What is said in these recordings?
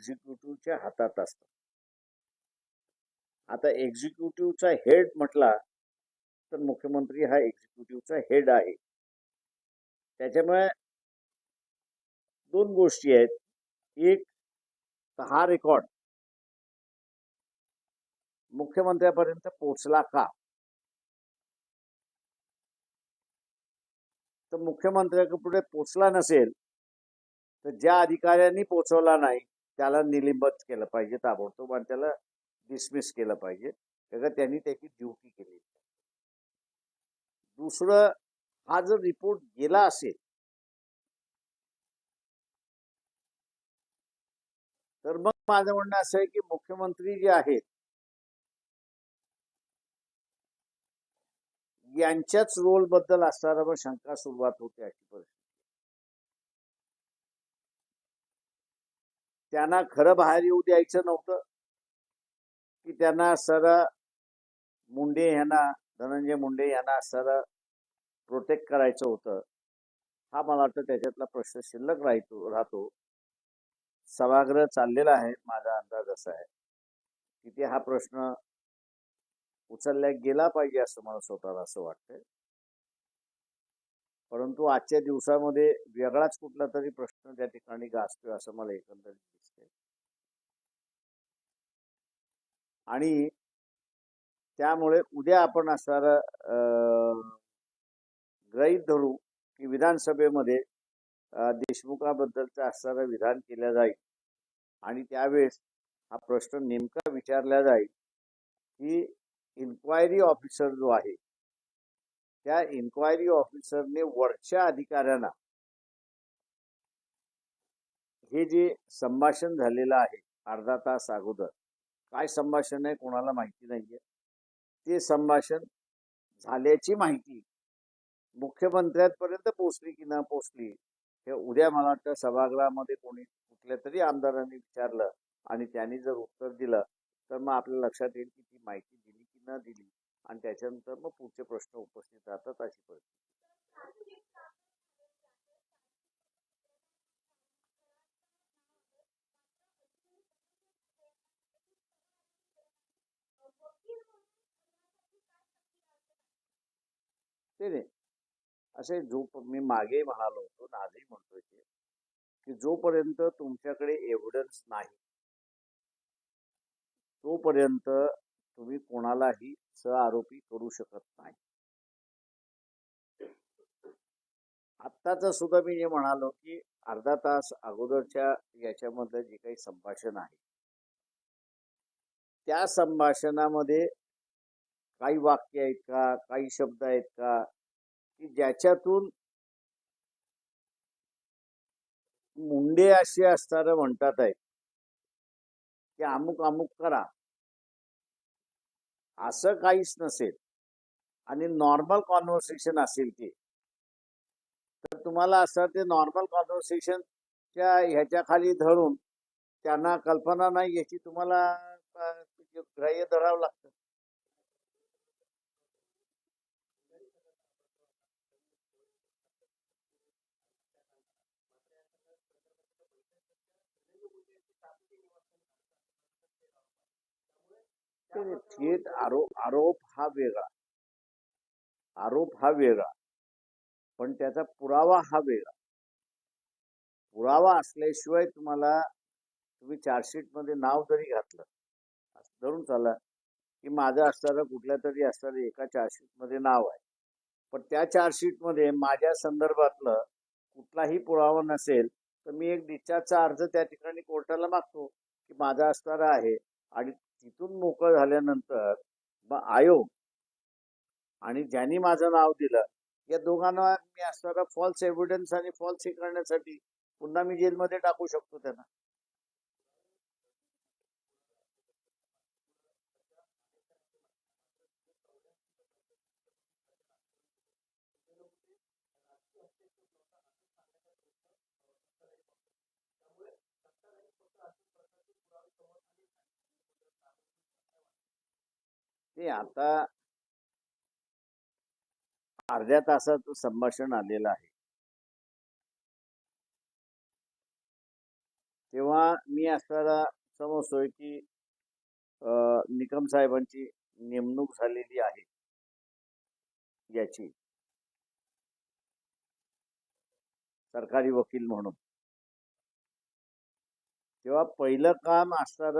एक्झिक्युटिव्हच्या हातात असतात आता एक्झिक्युटिव्हचा हेड म्हटला तर मुख्यमंत्री हा एक्झिक्युटिव्हचा हेड आहे. त्याच्यामुळे दोन गोष्टी आहेत. एक हा रेकॉर्ड मुख्यमंत्र्यापर्यंत पोहोचला का? तर मुख्यमंत्र्याकडे पुढे पोचला नसेल तर ज्या अधिकाऱ्यांनी पोचवला नाही त्याला निलिंबच केलं पाहिजे ताबडतोब आणि त्याला डिसमिस केलं पाहिजे. कारण त्यांनी त्याची ड्युटी केली. दुसरं हा जर रिपोर्ट गेला असेल तर मग माझं म्हणणं असं आहे की मुख्यमंत्री जे आहेत यांच्याच रोलबद्दल असणारा मग शंका सुरुवात होते अशी परिस्थिती. त्यांना खरं बाहेर येऊ द्यायचं नव्हतं. की त्यांना सर मुंडे यांना धनंजय मुंडे यांना सर प्रोटेक्ट करायचं होतं. हा मला वाटतं त्याच्यातला प्रश्न शिल्लक राहतो राहतो. सभागृह चाललेला आहे माझा अंदाज असा आहे. तिथे हा प्रश्न उचलल्या गेला पाहिजे असं मला स्वतःला असं वाटतंय. परंतु आजच्या दिवसामध्ये वेगळाच कुठला तरी प्रश्न त्या ठिकाणी गाजतोय असं मला एकंदरीत आणि त्यामुळे उद्या आपण असणार ग्रहीत धरू की विधानसभेमध्ये देशमुखाबद्दलचं असणारं विधान केलं जाईल. आणि त्यावेळेस हा प्रश्न नेमका विचारला जाईल की इन्क्वायरी ऑफिसर जो आहे त्या इन्क्वायरी ऑफिसरने वरच्या अधिकाऱ्यांना हे जे संभाषण झालेलं आहे अर्धा तास अगोदर काय संभाषण आहे कोणाला माहिती नाहीये. ते संभाषण झाल्याची माहिती मुख्यमंत्र्यांपर्यंत पोचली की न पोचली हे उद्या मला वाटतं सभागृहामध्ये कोणी कुठल्या तरी आमदारांनी विचारलं आणि त्यांनी जर उत्तर दिलं तर मग आपल्या लक्षात येईल की ती माहिती दिली की न दिली आणि त्याच्यानंतर मग पुढचे प्रश्न उपस्थित राहतात अशी परिस्थिती. ते नाही. असे जो मी मागे म्हणालो होतो ना आजही म्हणतोय ते की जोपर्यंत तुमच्याकडे एव्हिडन्स नाही तोपर्यंत तुम्ही कोणालाही आरोपी करू शकत नाही. आत्ताच सुद्धा मी जे म्हणालो की अर्धा तास अगोदरच्या याच्यामधलं जे काही संभाषण आहे त्या संभाषणामध्ये काही वाक्य आहेत का? काही शब्द आहेत का? की ज्याच्यातून मुंडे असे असताना म्हणतात आहेत. की अमुक अमुक करा. असं काहीच नसेल. आणि नॉर्मल कॉन्व्हर्सेशन असेल ते. तर तुम्हाला असं ते नॉर्मल कॉन्व्हर्सेशनच्या ह्याच्या खाली धरून त्यांना कल्पना नाही याची तुम्हाला ग्राह्य धरावं लागतं. ते थेट आरोप आरोप हा वेगळा. आरोप हा वेगळा. पण त्याचा पुरावा हा वेगळा. पुरावा असल्याशिवाय तुम्हाला तुम्ही चार्जशीटमध्ये नाव जरी घातलं धरून चाला की माझं असणारं कुठल्या तरी असणारं एका चार्जशीटमध्ये नाव आहे. पण त्या चार्जशीटमध्ये माझ्या संदर्भातलं कुठलाही पुरावा नसेल तर मी एक डिस्चार्जचा अर्ज त्या ठिकाणी कोर्टाला मागतो की माझा असणारा आहे आणि तिथून मोकळं झाल्यानंतर मग आयोग आणि ज्यांनी माझं नाव दिलं या दोघांना मी असणारा फॉल्स एव्हिडन्स आणि फॉल्स हे करण्यासाठी पुन्हा मी जेलमध्ये टाकू शकतो त्यांना. ते आता अर्ध्या तासात संभाषण आलेलं आहे. तेव्हा मी असताना समजतोय की निकम साहेबांची नेमणूक झालेली आहे. याची. सरकारी वकील म्हणून. तेव्हा पहिलं काम असणार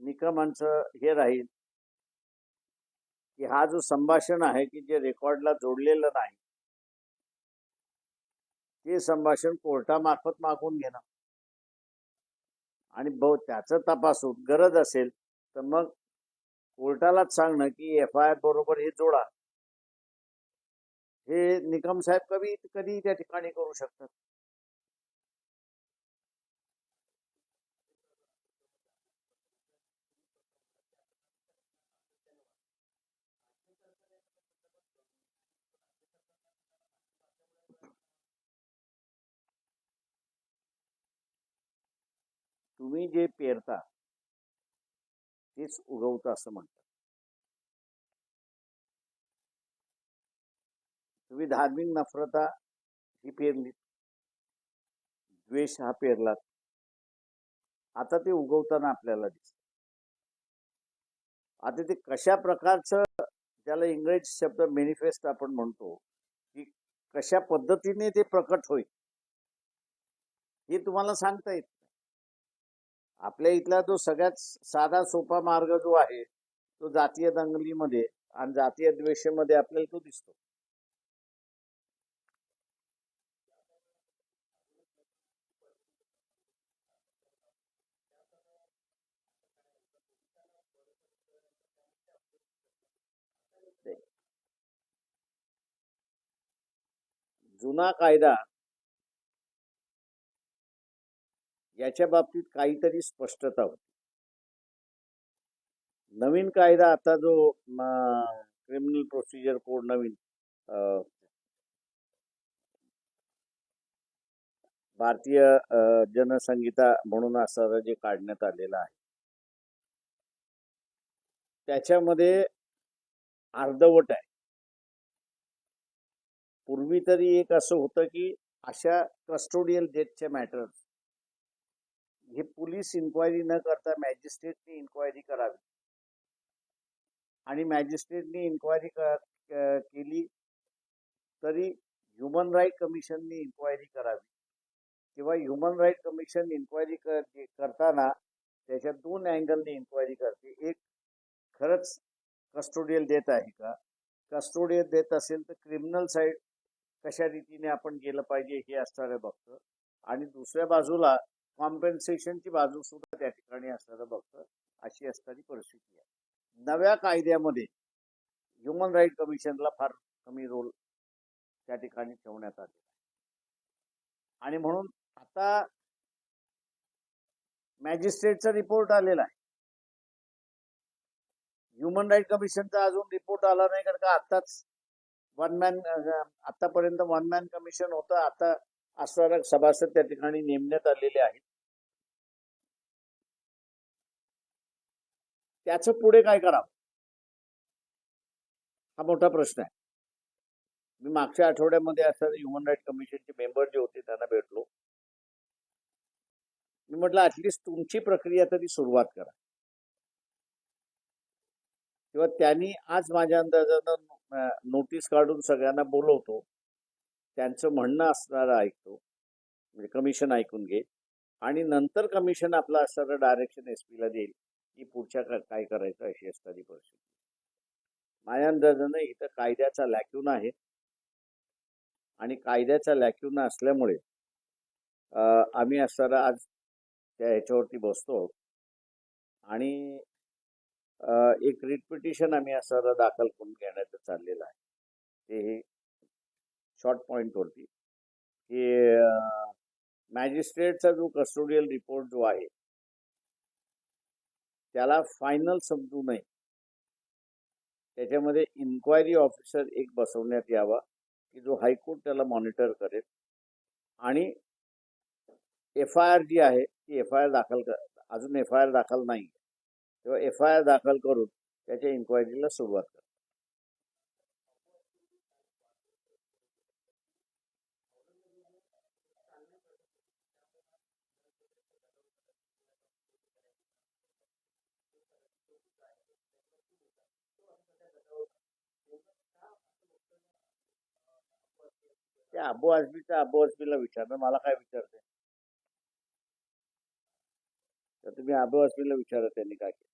निकमांचं हे राहील. की हा जो संभाषण आहे की जे रेकॉर्डला जोडलेलं नाही ते संभाषण कोर्टामार्फत मागून घेणं. आणि बहु त्याचं तपासून गरज असेल तर मग कोर्टालाच सांगणं की एफ आय आर बरोबर हे जोडा. हे निकम साहेब कधी कधी त्या ठिकाणी करू शकतात. तुम्ही जे पेरता तेच उगवतं असं म्हणतात. तुम्ही धार्मिक नफरता ही पेरली द्वेष हा पेरला आता ते उगवताना आपल्याला दिसत. आता ते कशा प्रकारचं त्याला इंग्रजी शब्द मेनिफेस्ट आपण म्हणतो की कशा पद्धतीने ते प्रकट होईल हे तुम्हाला सांगता येत आपल्या इथला जो सगळ्यात साधा सोपा मार्ग जो आहे तो जातीय दंगलीमध्ये आणि जातीय द्वेषेमध्ये आपल्याला तो दिसतो. जुना कायदा याच्या बाबतीत काहीतरी स्पष्टता होती. नवीन कायदा आता जो क्रिमिनल प्रोसिजर कोड नवीन भारतीय जनसंगीता म्हणून असं जे काढण्यात आलेलं आहे. त्याच्यामध्ये अर्धवट आहे. पूर्वी तरी एक असं होतं की अशा कस्टोडियल डेथच्या मॅटर हे पोलीस इन्क्वायरी न करता मॅजिस्ट्रेटनी इन्क्वायरी करावी. आणि मॅजिस्ट्रेटनी इन्क्वायरी केली तरी ह्युमन राईट कमिशननी इन्क्वायरी करावी. किंवा ह्युमन राईट कमिशन इन्क्वायरी करताना त्याच्या दोन अँगलने इन्क्वायरी करते. एक खरंच कस्टोडियल देत आहे का? कस्टोडियल देत असेल तर क्रिमिनल साईड कशा रीतीने आपण गेलं पाहिजे हे असणारे बघतं. आणि दुसऱ्या बाजूला कॉम्पेन्सेशनची बाजू सुद्धा त्या ठिकाणी असणारं बघतं. अशी असणारी परिस्थिती आहे. नव्या कायद्यामध्ये ह्युमन राईट कमिशनला फार कमी रोल त्या ठिकाणी ठेवण्यात आले आणि म्हणून आता मॅजिस्ट्रेटचा रिपोर्ट आलेला आहे. ह्युमन राईट कमिशनचा अजून रिपोर्ट आला नाही कारण का आताच वन मॅन आतापर्यंत वन मॅन कमिशन होतं. आता असणारा सभासद त्या ठिकाणी नेमण्यात आलेले आहेत. त्याचं पुढे काय करावं? हा मोठा प्रश्न आहे. मी मागच्या आठवड्यामध्ये असं ह्युमन राईट कमिशनचे मेंबर जे होते त्यांना भेटलो. मी म्हटलं ऍटलिस्ट तुमची प्रक्रिया तरी सुरुवात करा. किंवा त्यांनी आज माझ्या अंदाजानं नोटीस काढून सगळ्यांना बोलवतो. त्यांचं म्हणणं असणारं ऐकतो म्हणजे कमिशन ऐकून घे आणि नंतर कमिशन आपलं असणारं डायरेक्शन एस पीला देईल. की पुढच्या काय करायचं अशी असताना परिस्थिती. माझ्या अंदाजानं इथं कायद्याचा लॅक्यून आहे. आणि कायद्याचा लॅक्यून असल्यामुळे आम्ही असताना आज त्या ह्याच्यावरती बसतो आणि एक रिट पिटिशन आम्ही असताना दाखल करून घेण्याचं चाललेलं आहे. ते हे शॉर्ट पॉईंटवरती की मॅजिस्ट्रेटचा जो कस्टोडियल रिपोर्ट जो आहे त्याला फायनल समजू नये. त्याच्यामध्ये इन्क्वायरी ऑफिसर एक बसवण्यात यावा की जो हायकोर्ट त्याला मॉनिटर करेल. आणि एफ आय आर जी आहे ती एफ आय आर दाखल कर अजून एफ आय आर दाखल नाही. तेव्हा एफ आय आर दाखल करून त्याच्या इन्क्वायरीला सुरुवात करा. त्या अबू आजमीच्या अबू आजमीला विचारणार मला काय विचारते? तर तुम्ही अबू आजमीला विचारा त्यांनी काय केलं.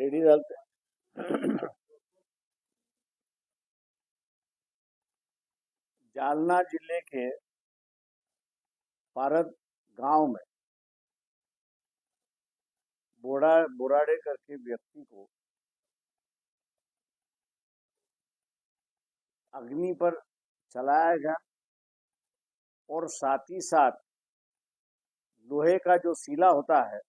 रेडी झालं जालना ज़िले के पारद गाँव में बोड़ा, बोराड़े करके व्यक्ति को अग्नि पर चलाया गया और साथ ही साथ लोहे का जो सीला होता है